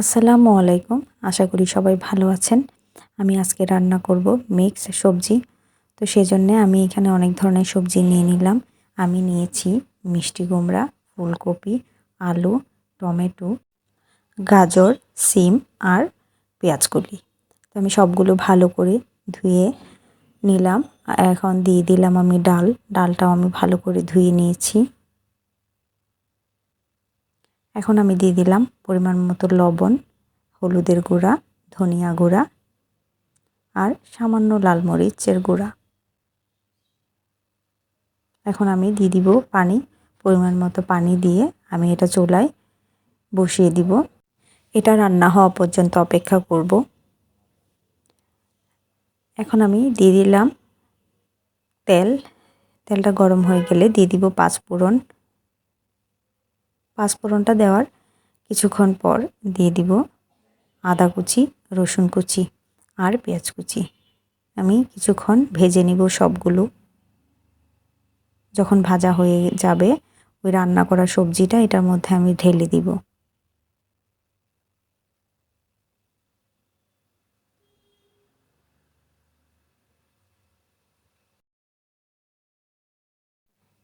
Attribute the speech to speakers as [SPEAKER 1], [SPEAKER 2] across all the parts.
[SPEAKER 1] আসসালামু আলাইকুম। আশা করি সবাই ভালো আছেন। আমি আজকে রান্না করব মিক্স সবজি। তো সেজন্যে আমি এখানে অনেক ধরনের সবজি নিয়ে নিলাম। আমি নিয়েছি মিষ্টি কুমড়া, ফুলকপি, আলু, টমেটো, গাজর, সিম আর পেঁয়াজকলি। তো আমি সবগুলো ভালো করে ধুয়ে নিলাম। এখন দিয়ে দিলাম আমি ডাল। ডালটাও আমি ভালো করে ধুয়ে নিয়েছি। এখন আমি দিয়ে দিলাম পরিমাণ মতো লবণ, হলুদের গুঁড়া, ধনিয়া গুঁড়া আর সামান্য লাল মরিচের গুঁড়া। এখন আমি দিয়ে দিব পানি, পরিমাণ মতো পানি দিয়ে আমি এটা চুলায় বসিয়ে দিব। এটা রান্না হওয়া পর্যন্ত অপেক্ষা করব। এখন আমি দিয়ে দিলাম তেল। তেলটা গরম হয়ে গেলে দিয়ে দিব পাঁচফোড়ন পাঁচফোড়নটা দেওয়ার কিছুক্ষণ পর দিয়ে দিব আদা কুচি, রসুন কুচি আর পেঁয়াজ কুচি। আমি কিছুক্ষণ ভেজে নিব সবগুলো। যখন ভাজা হয়ে যাবে, ওই রান্না করা সবজিটা এটার মধ্যে আমি ঢেলে দিব।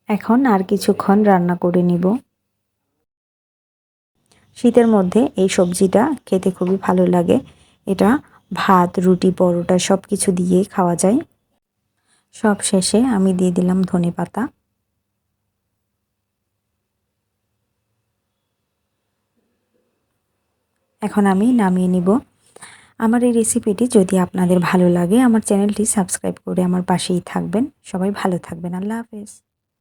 [SPEAKER 1] এখন আর কিছুক্ষণ রান্না করে নিব। শীতের মধ্যে এই সবজিটা খেতে খুবই ভালো লাগে। এটা ভাত, রুটি, পরোটা সব কিছু দিয়ে খাওয়া যায়। সব শেষে আমি দিয়ে দিলাম ধনে পাতা। এখন আমি নামিয়ে নিব। আমার এই রেসিপিটি যদি আপনাদের ভালো লাগে, আমার চ্যানেলটি সাবস্ক্রাইব করে আমার পাশেই থাকবেন। সবাই ভালো থাকবেন। আল্লাহ হাফেজ।